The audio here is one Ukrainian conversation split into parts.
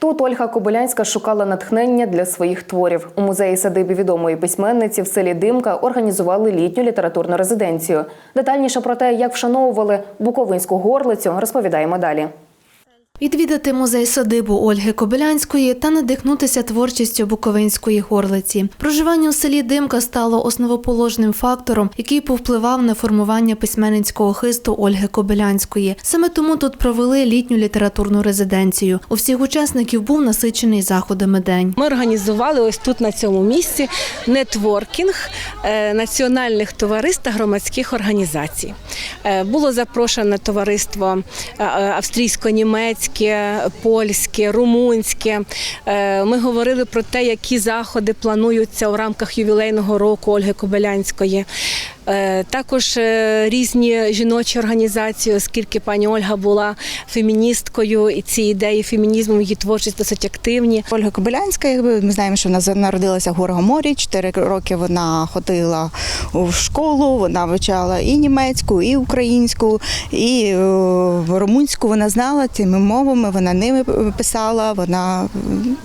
Тут Ольга Кобилянська шукала натхнення для своїх творів. У музеї садибі відомої письменниці в селі Димка організували літню літературну резиденцію. Детальніше про те, як вшановували буковинську горлицю, розповідаємо далі. Відвідати музей садибу Ольги Кобилянської та надихнутися творчістю Буковинської горлиці. Проживання у селі Димка стало основоположним фактором, який повпливав на формування письменницького хисту Ольги Кобилянської. Саме тому тут провели літню літературну резиденцію. У всіх учасників був насичений заходами день. Ми організували ось тут на цьому місці нетворкінг е, національних товариств та громадських організацій. Е, Було запрошено товариство е, е, польське, румунське. Е, Ми говорили про те, які заходи плануються у рамках ювілейного року Ольги Кобилянської. Е, Також е, різні жіночі організації, оскільки пані Ольга була феміністкою, і ці ідеї фемінізму її творчість досить активні. Ольга Кобилянська, якби ми знаємо, що вона народилася в Горгоморі. Чотири роки вона ходила в школу, вона вивчала і німецьку, і українську, і е, румунську. Вона знала цими мовами, вона ними писала, вона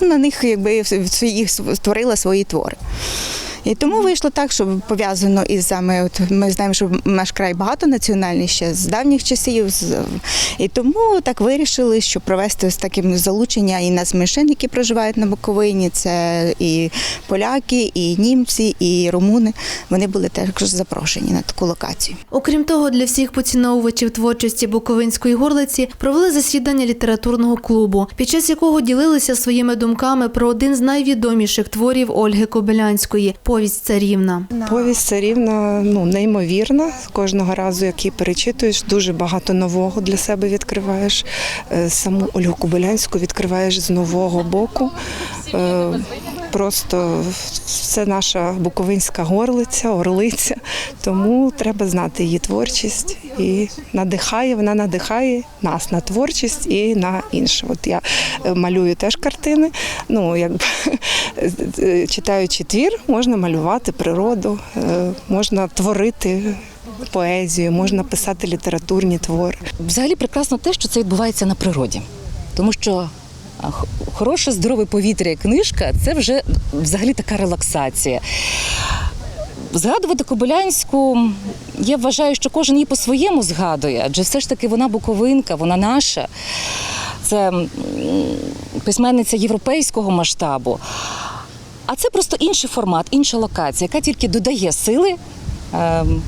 на них якби своїх створила свої твори. І тому вийшло так, що пов'язано із саме, от ми знаємо, що наш край багатонаціональний ще з давніх часів. І тому так вирішили, що провести з таким залучення і нацменшин, які проживають на Буковині. Це і поляки, і німці, і румуни. Вони були також запрошені на таку локацію. Окрім того, для всіх поціновувачів творчості Буковинської горлиці провели засідання літературного клубу, під час якого ділилися своїми думками про один з найвідоміших творів Ольги Кобилянської повість царівна. Повість царівна ну, неймовірна. Кожного разу, як її перечитуєш, дуже багато нового для себе відкриваєш. Е, Саму Ольгу Кобилянську відкриваєш з нового боку. Просто це наша буковинська горлиця, орлиця. Тому треба знати її творчість і надихає, вона надихає нас на творчість і на інше. От я е, малюю теж картини. Ну, якби читаючи твір, можна малювати природу, е, можна творити поезію, можна писати літературні твори. Взагалі прекрасно те, що це відбувається на природі, тому що хороше здорове повітря і книжка це вже взагалі така релаксація. Згадувати Кобилянську, я вважаю, що кожен її по-своєму згадує, адже все ж таки вона буковинка, вона наша. Це письменниця європейського масштабу. А це просто інший формат, інша локація, яка тільки додає сили ем,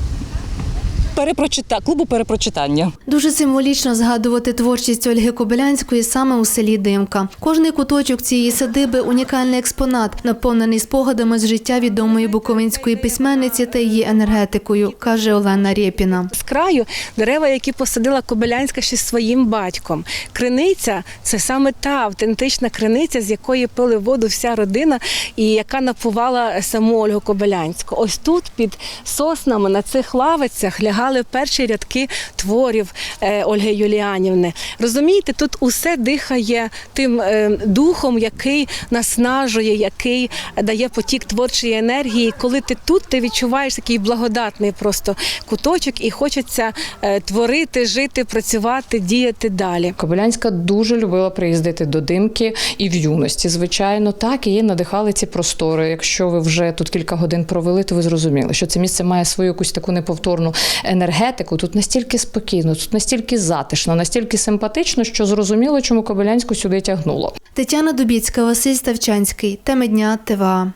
перепрочита, клубу перепрочитання. Дуже символічно згадувати творчість Ольги Кобилянської саме у селі Димка. Кожний куточок цієї садиби унікальний експонат, наповнений спогадами з життя відомої буковинської письменниці та її енергетикою, каже Олена Рєпіна. З краю дерева, які посадила Кобилянська ще своїм батьком. Криниця це саме та автентична криниця, з якої пили воду вся родина і яка напувала саму Ольгу Кобилянську. Ось тут під соснами на цих лавицях лягали перші рядки творів е, Ольги Юліанівни. Розумієте, тут усе дихає тим е, духом, який наснажує, який дає потік творчої енергії. Коли ти тут, ти відчуваєш такий благодатний просто куточок, і хочеться е, творити, жити, працювати, діяти далі. Кобилянська дуже любила приїздити до Димки і в юності, звичайно, так її надихали ці простори. Якщо ви вже тут кілька годин провели, то ви зрозуміли, що це місце має свою якусь таку неповторну енергетику. Тут настільки спокійно, тут настільки затишно, настільки симпатично, що зрозуміло, чому Кобилянську сюди тягнуло. Тетяна Дубіцька, Василь Ставчанський. Теми дня ТВА.